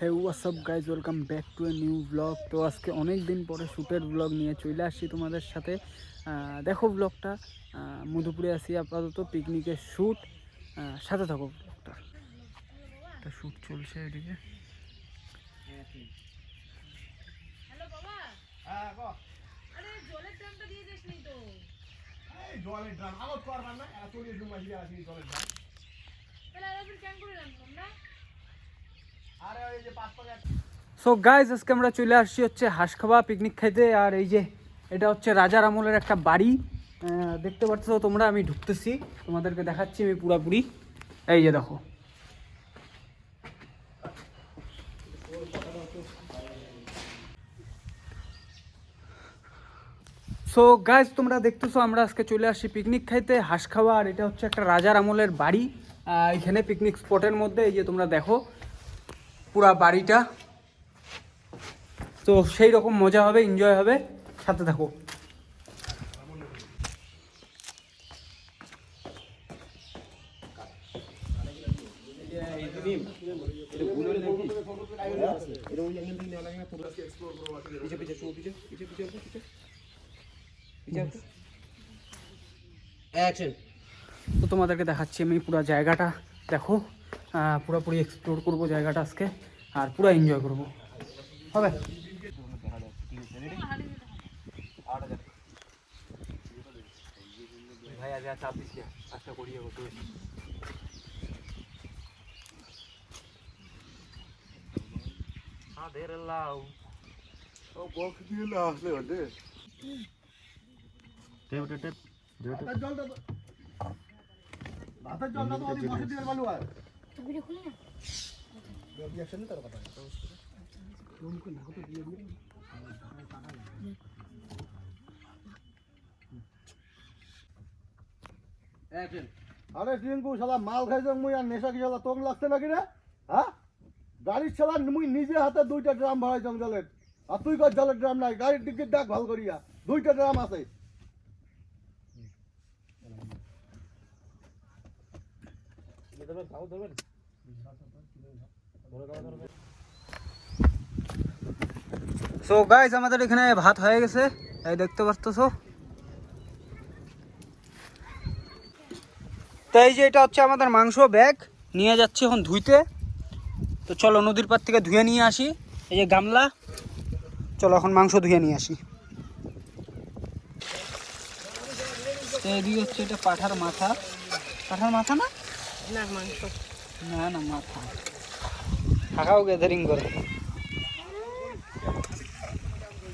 Hey WhatsApp guys welcome back to a new vlog তো আজকে অনেক দিন পরে শ্যুটের ব্লগ নিয়ে চলে আসছি তোমাদের সাথে। দেখো ব্লগটা মধুপুরে আসি আপাতত পিকনিকের শ্যুট সাথে থাকো ব্লগটা একটা শ্যুট চলছে এদিকে। জলের ড্রাম আমার তো আর আসি জলের ড্রাম তাহলে আর করে আরে ওই যে পাঁচ পাঁচ সো গাইজ আজকে আমরা চলে আসছি হচ্ছে হাঁসখাবা পিকনিক খাইতে আর এই যে এটা হচ্ছে রাজার আমলের একটা বাড়ি। দেখতে পাচ্ছ তোমরা, আমি ঢুকতেছি, তোমাদেরকে দেখাচ্ছি আমি পুরাপুরি। এই যে দেখো। সো গাইজ তোমরা দেখতেছো, আমরা আজকে চলে আসছি পিকনিক খাইতে হাঁস খাওয়া আর এটা হচ্ছে একটা রাজার আমলের বাড়ি। এখানে পিকনিক স্পটের মধ্যে, এই যে তোমরা দেখো। পুরা বাড়িটা। তো সেই রকম মজা হবে এনজয় হবে। সাথে থাকো। তো তোমাদেরকে দেখাচ্ছি আমি পুরো জায়গাটা। দেখো। পুরোপুরি এক্সপ্লোর করব জায়গাটা আজকে আর পুরো এনজয় করব। হবে? ভাই আজ আর চাপ দিস না আজকে করিয়ে হতো আদের লাউ। ও বক্স দিয়ে না আসলে হলে ভাতের জলটা তো ভাতের জলটা তো ওই বসে দিয়ে বালু আর। আরে টিঙ্কু শালা মাল খাইছে, মুই আর নেশা কি শালা তোক লাগছে নাকি রে? হ্যাঁ গাড়ির শালা মুই নিজে হাতে দুইটা ড্রাম ভরাইছং জলের আর তুই কর জলের ড্রাম নাই, গাড়ির দিকে দেখ ভালো করিয়া। দুইটা ড্রাম আছে। সো গাইস আমাদের এখানে ভাত হয়ে গেছে। এই দেখতে পারতেছো? তো এই যে এটা হচ্ছে আমাদের মাংস ব্যাগ। নিয়ে যাচ্ছি এখন ধুইতে। তো চলো নদীর পার থেকে ধুয়ে নিয়ে আসি। এই যে গামলা। চলো এখন মাংস ধুয়ে নিয়ে আসি। এদিকে হচ্ছে এটা পাঠার মাথা। পাঠার মাথা না? না মাংস না না মাথা কাকাও গ্যাদারিং করে।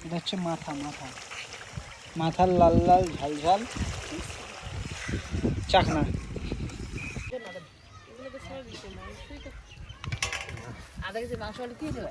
এটা হচ্ছে মাথা মাথা। মাথার লাল লাল ঝাল ঝাল। চাকনা। এগুলো তো সব দিছে মাংসই তো আধা কেজি মাংস হলে কি দেবে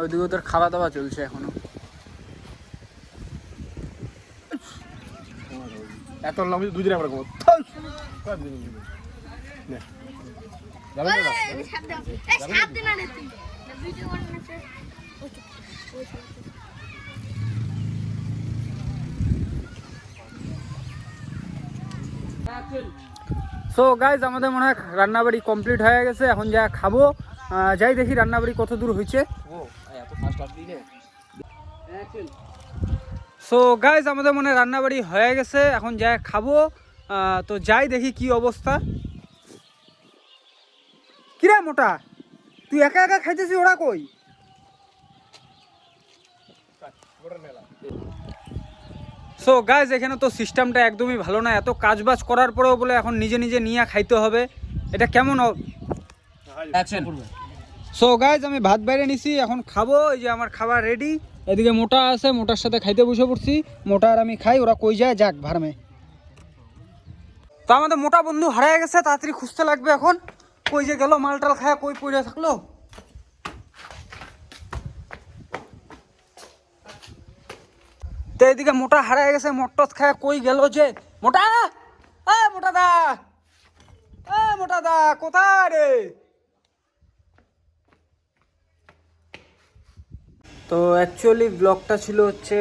ওইদিকে ওদের খাওয়া দাওয়া চলছে এখনও। এত নাম দুই দিন আমরা ঘুমো সো গাইজ আমাদের মনে হয় রান্নাবাড়ি কমপ্লিট হয়ে গেছে। এখন যা খাব। যাই দেখি রান্নাবাড়ি কত দূর হয়েছে। সো গাইজ আমাদের মনে রান্নাবাড়ি হয়ে গেছে। এখন যাই খাব। তো যাই দেখি কি অবস্থা। কিরে মোটা? তুই একা একা খাইতেছিস, ওরা কই? সো গাইজ এখানে তো সিস্টেমটা একদমই ভালো না। এত কাজ বাজ করার পরেও বলে এখন নিজে নিজে নিয়ে খাইতে হবে। এটা কেমন সো গাইজ আমি ভাত বাইরে নিছি, এখন খাব, এই যে আমার খাবার রেডি এদিকে মোটা আছে, মোটার সাথে খাইতে বসে পড়ছি। মোটা আর আমি খাই, ওরা কই যায়, যাক, ভারমে। তো আমাদের মোটা বন্ধু হারিয়ে গেছে, তাড়াতাড়ি খুঁজতে লাগবে এখন। কই যে গেল মালটাল খায় কই পড়ে থাকল? তো এদিকে মোটা হারিয়ে গেছে মটট খায় কই গেল যে? মোটা! এ, মোটা দা! এ, মোটা দা, কোথায় রে? তো অ্যাকচুয়ালি ব্লগটা ছিল হচ্ছে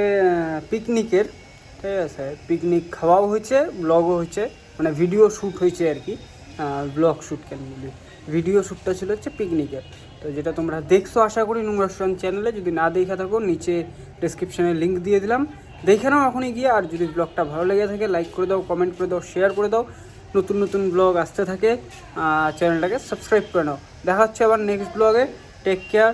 পিকনিকের ঠিক আছে? পিকনিক খাওয়াও হয়েছে ব্লগও হয়েছে মানে ভিডিও শ্যুট হয়েছে আর কি ব্লগ শ্যুট কেন বলি? ভিডিও শ্যুটটা ছিল হচ্ছে পিকনিকের তো যেটা তোমরা দেখছ, আশা করি নোংরা চ্যানেলে যদি না দেখে থাকো, নিচে ডিসক্রিপশানে লিঙ্ক দিয়ে দিলাম। দেখে নাও এখনই গিয়ে, আর যদি ব্লগটা ভালো লেগে থাকে লাইক করে দাও কমেন্ট করে দাও শেয়ার করে দাও। নতুন নতুন ব্লগ আসতে থাকে চ্যানেলটাকে সাবস্ক্রাইব করে নাও। দেখা হচ্ছে আবার নেক্সট ব্লগে take care